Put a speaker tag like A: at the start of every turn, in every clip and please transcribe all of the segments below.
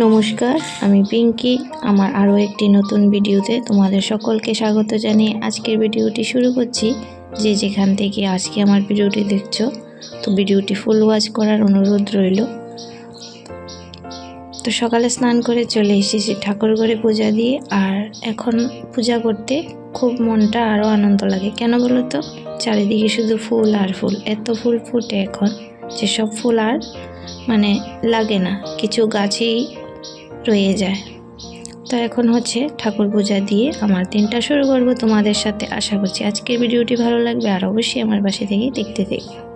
A: নমস্কার, আমি পিঙ্কি। আমার আরও একটি নতুন ভিডিওতে তোমাদের সকলকে স্বাগত জানিয়ে আজকের ভিডিওটি শুরু করছি। যে যেখান থেকে আজকে আমার ভিডিওটি দেখছ, তো ভিডিওটি ফুল ওয়াচ করার অনুরোধ রইল। তো সকালে স্নান করে চলে এসেছি ঠাকুর ঘরে পূজা দিয়ে, আর এখন পূজা করতে খুব মনটা আরও আনন্দ লাগে। কেন বলো তো? চারিদিকে শুধু ফুল আর ফুল, এত ফুল ফুটে এখন যে সব ফুল আর মানে লাগে না। কিছু গাছেই রয়ে যায়। তো এখন হচ্ছে ঠাকুর পূজা দিয়ে আমার দিনটা শুরু করব তোমাদের সাথে আশা করছি আজকের ভিডিওটি ভালো লাগবে আর অবশ্যই আমার বাসা থেকে দেখতে দেখো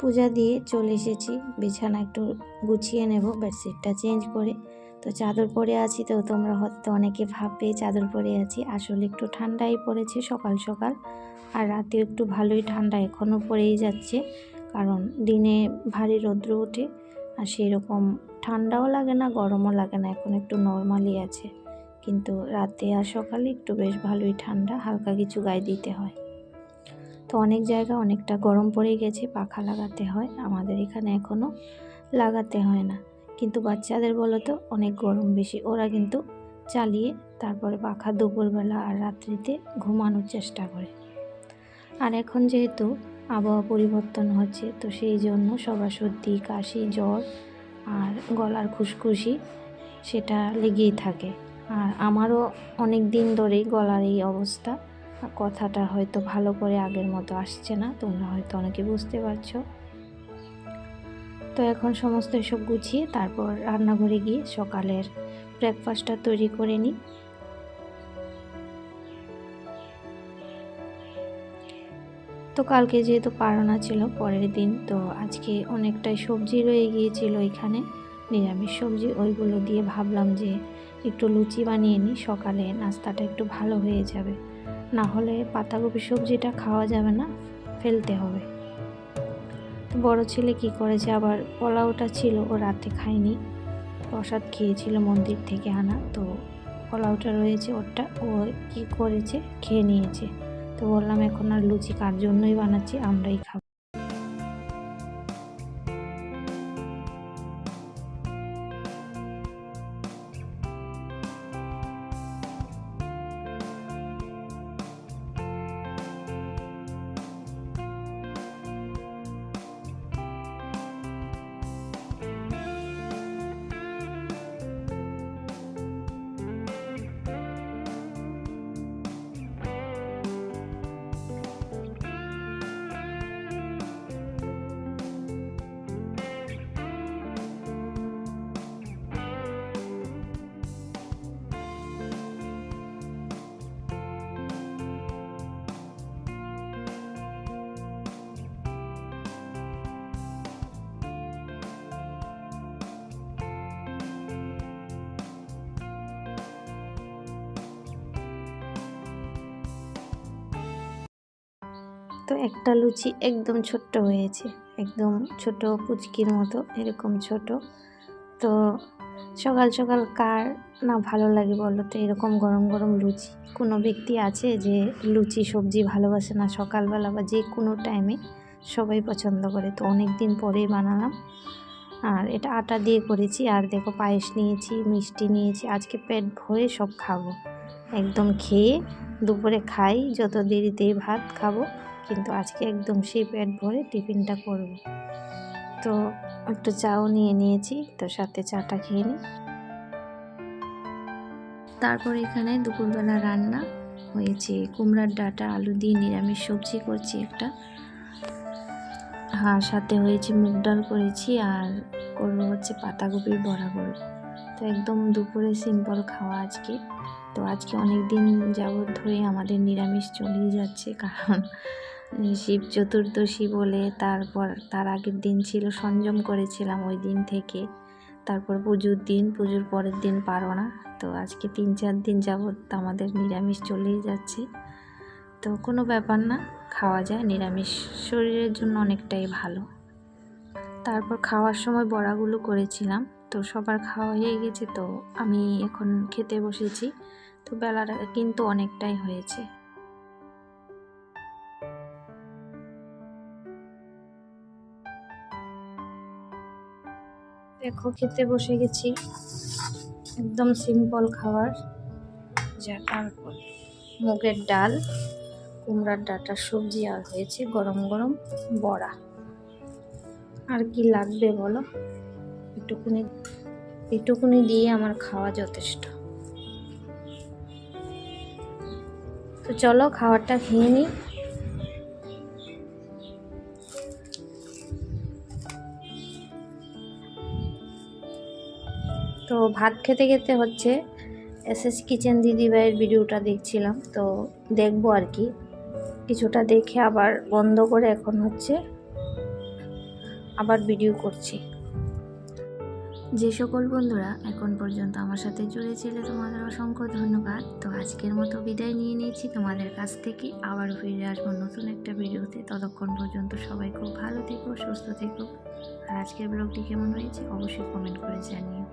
A: পূজা দিয়ে চলে এসেছি। বিছানা একটু গুছিয়ে নেব, বেডশিটটা চেঞ্জ করে। তো চাদর পরে আছি তো, তোমরা হয়তো অনেকে ভাববে চাদর পরে আছি। আসলে একটু ঠান্ডাই পড়েছে সকাল সকাল, আর রাতে একটু ভালোই ঠান্ডা এখনও পড়েই যাচ্ছে। কারণ দিনে ভারী রৌদ্র ওঠে, আর সেরকম ঠান্ডাও লাগে না, গরমও লাগে না, এখন একটু নর্মালি আছে। কিন্তু রাতে আর সকালে একটু বেশ ভালোই ঠান্ডা, হালকা কিছু গায়ে দিতে হয়। অনেক জায়গা অনেকটা গরম পড়ে গেছে, পাখা লাগাতে হয়, আমাদের এখানে এখনও লাগাতে হয় না। কিন্তু বাচ্চাদের বলো তো, অনেক গরম বেশি, ওরা কিন্তু চালিয়ে তারপরে পাখা দুপুরবেলা আর রাত্রিতে ঘুমানোর চেষ্টা করে। আর এখন যেহেতু আবহাওয়া পরিবর্তন হচ্ছে, তো সেই জন্য সবার সর্দি, কাশি, জ্বর আর গলার খুশখুশি সেটা লেগেই থাকে। আর আমারও অনেক দিন ধরেই গলার এই অবস্থা। কথাটা হয়তো ভালো করে আগের মতো আসছে না, তোমরা হয়তো অনেকে বুঝতে পারছ। তো এখন সমস্ত এসব গুছিয়ে তারপর রান্নাঘরে গিয়ে সকালের ব্রেকফাস্টটা তৈরি করে নিই। তো কালকে যেহেতু পারোনা ছিল, পরের দিন তো আজকে অনেকটাই সবজি রয়ে গিয়েছিল এখানে, নিরামিষ সবজি, ওইগুলো দিয়ে ভাবলাম যে একটু লুচি বানিয়ে নিই, সকালে নাস্তাটা একটু ভালো হয়ে যাবে। না হলে পাতাকপি সবজিটা খাওয়া যাবে না, ফেলতে হবে। তো বড় ছেলে কি করেছে? আবার পোলাওটা ছিল, ও রাতে খায়নি। প্রসাদ খেয়েছিল মন্দির থেকে আনা, তো পোলাওটা রয়েছে ওরটা। ও কি করেছে? খেয়ে নিয়েছে। তো বললাম, এখন আর লুচি কার জন্যই বানাচ্ছি? আমরাই খাব। তো একটা লুচি একদম ছোট্ট হয়েছে, একদম ছোট পুচকির মতো, এরকম ছোট। তো সকাল সকাল কার না ভালো লাগে বলো তো? এরকম গরম গরম লুচি। কোনো ব্যক্তি আছে যে লুচি সবজি ভালোবাসে না সকালবেলা বা যে কোনো টাইমে সবাই পছন্দ করে। তো অনেক দিন পরেই বানালাম। আর এটা আটা দিয়ে করেছি। আর দেখো পায়েস নিয়েছি, মিষ্টি নিয়েছি। আজকে পেট ভরে সব খাব। একদম খেয়ে দুপুরে খাই, যত দেরিতেই ভাত খাব। কিন্তু আজকে একদম সেই পেট ভরে টিফিনটা করব। তো একটু চাও নিয়ে নিয়েছি, তো সাথে চাটা খেয়ে নিই তারপর এখানে দুপুরবেলা রান্না হয়েছে। কুমড়ার ডাঁটা, আলু দিয়ে নিরামিষ সবজি করছি একটা। হ্যাঁ সাথে হয়েছে মুগ ডাল করেছি আর করব হচ্ছে পাতাকপির বড়া করব তো একদম দুপুরে সিম্পল খাওয়া আজকে। তো আজকে অনেক দিন যাবত ধরে আমাদের নিরামিষ চলেই যাচ্ছে কারণ শিব চতুর্দশী বলে তারপর তার আগের দিন ছিল সংযম করেছিলাম ওই দিন থেকে। তারপর পুজোর দিন, পুজোর পরের দিন পারো না তো আজকে তিন চার দিন যাবৎ আমাদের নিরামিষ চলেই যাচ্ছে। তো কোনো ব্যাপার না, খাওয়া যায়। নিরামিষ শরীরের জন্য অনেকটাই ভালো। তারপর খাওয়ার সময় বড়াগুলো করেছিলাম। তো সবার খাওয়া হয়ে গেছে, তো আমি এখন খেতে বসেছি। তো বেলাটা কিন্তু অনেকটাই হয়েছে। দেখো, খেতে বসে গেছি। একদম সিম্পল খাবার। যা তারপর মুগের ডাল, কুমড়ার ডাঁটার সবজি, আর হয়েছে গরম গরম বড়া। আর কি লাগবে বলো? এটুকুনি এটুকুনি দিয়ে আমার খাওয়া যথেষ্ট। তো চলো, খাবারটা খেয়ে নিই। ভাত খেতে খেতে হচ্ছে এস এস কিচেন দিদিভাইয়ের ভিডিওটা দেখছিলাম, তো দেখব আর কি। কিছুটা দেখে আবার বন্ধ করে এখন হচ্ছে আবার ভিডিও করছি। যে সকল বন্ধুরা এখন পর্যন্ত আমার সাথে জুড়েছিলে তোমাদের অসংখ্য ধন্যবাদ। তো আজকের মতো বিদায় নিয়ে নিয়েছি। তোমাদের কাছ থেকে আবার ফিরে আসব নতুন একটা ভিডিওতে। ততক্ষণ পর্যন্ত সবাই খুব ভালো থেকো, সুস্থ থেকো। আর আজকের ব্লগটি কেমন হয়েছে অবশ্যই কমেন্ট করে জানিও।